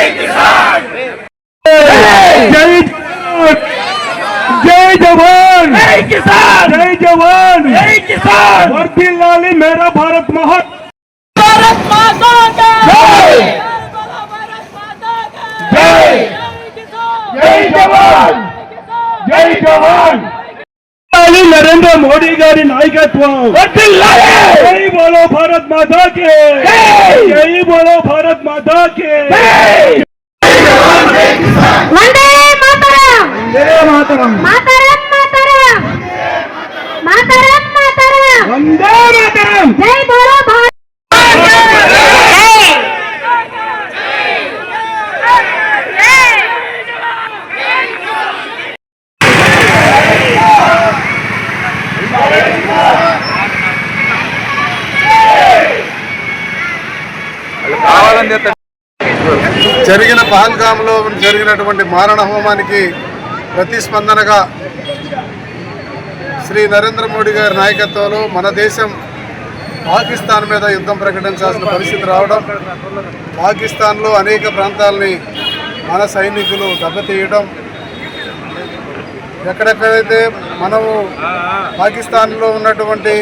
जय जय जवान! जय किसान जय जवान जय किसान वर्दी लाली मेरा भारत महान भारत माता जय जय जय जवान! जय जवान! వర్ధిల్లాలి నరేంద్ర మోడీ గారి నాయకత్వం జై బోలో భారత్ మాతా కే జై బోలో భారత్ మాతా కే జరిగిన పహల్గామ్లో జరిగినటువంటి మారణ హోమానికి ప్రతిస్పందనగా శ్రీ నరేంద్ర మోడీ గారి నాయకత్వంలో మన దేశం పాకిస్తాన్ మీద యుద్ధం ప్రకటించాల్సిన పరిస్థితి రావడం పాకిస్తాన్లో అనేక ప్రాంతాలని మన సైనికులు దెబ్బతీయడం ఎక్కడెక్కడైతే మనము పాకిస్తాన్లో ఉన్నటువంటి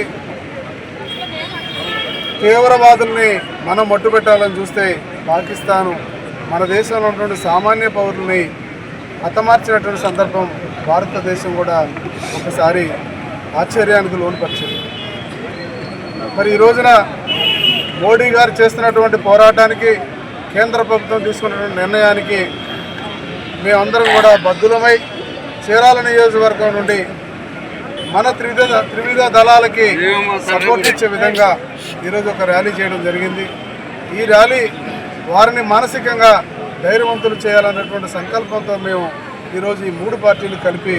తీవ్రవాదుల్ని మనం మట్టుపెట్టాలని చూస్తే పాకిస్తాను మన దేశంలో ఉన్నటువంటి సామాన్య పౌరుల్ని హతమార్చినటువంటి సందర్భం భారతదేశం కూడా ఒకసారి ఆశ్చర్యానికి లోనుపరిచింది. మరి ఈ రోజున మోడీ గారు చేస్తున్నటువంటి పోరాటానికి కేంద్ర ప్రభుత్వం తీసుకున్నటువంటి నిర్ణయానికి మేమందరం కూడా బద్దులమై చీరాల నియోజకవర్గం నుండి మన త్రివిధ త్రివిధ దళాలకి సపోర్ట్ ఇచ్చే విధంగా ఈరోజు ఒక ర్యాలీ చేయడం జరిగింది. ఈ ర్యాలీ వారిని మానసికంగా ధైర్యవంతులు చేయాలన్నటువంటి సంకల్పంతో మేము ఈరోజు ఈ మూడు పార్టీలు కలిపి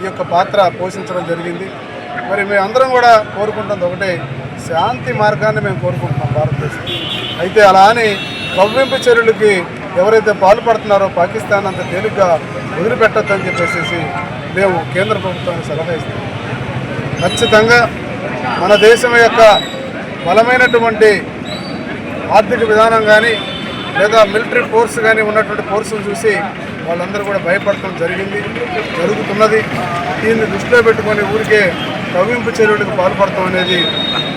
ఈ యొక్క పాత్ర పోషించడం జరిగింది. మరి మేమందరం కూడా కోరుకుంటుంది ఒకటే శాంతి మార్గాన్ని మేము కోరుకుంటున్నాం భారతదేశం. అయితే అలా అని కవ్వింపు చర్యలకి ఎవరైతే పాల్పడుతున్నారో పాకిస్తాన్ అంత తేలిగ్గా వదిలిపెట్టద్దని చెప్పేసి మేము కేంద్ర ప్రభుత్వానికి సలహా ఇస్తాం ఖచ్చితంగా మన దేశం యొక్క బలమైనటువంటి ఆర్థిక విధానం కానీ లేదా మిలిటరీ ఫోర్స్ కానీ ఉన్నటువంటి ఫోర్సును చూసి వాళ్ళందరూ కూడా భయపడటం జరిగింది జరుగుతున్నది. దీన్ని దృష్టిలో పెట్టుకొని ఊరికే కవ్వింపు చర్యలకు పాల్పడటం అనేది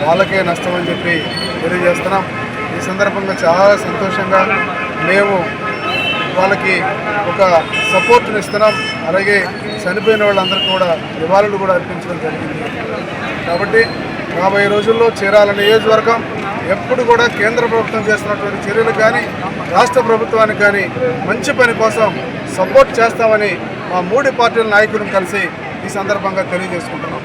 వాళ్ళకే నష్టం అని చెప్పి తెలియజేస్తున్నాం. ఈ సందర్భంగా చాలా సంతోషంగా మేము వాళ్ళకి ఒక సపోర్ట్ని ఇస్తున్నాం. అలాగే చనిపోయిన వాళ్ళందరికీ కూడా నివాళులు కూడా అర్పించడం జరిగింది. కాబట్టి రాబోయే రోజుల్లో చీరాల నియోజకవర్గం ఎప్పుడు కూడా కేంద్ర ప్రభుత్వం చేస్తున్నటువంటి చర్యలు కానీ రాష్ట్ర ప్రభుత్వానికి కానీ మంచి పని కోసం సపోర్ట్ చేస్తామని మా మూడు పార్టీల నాయకులను కలిసి ఈ సందర్భంగా తెలియజేసుకుంటున్నాం.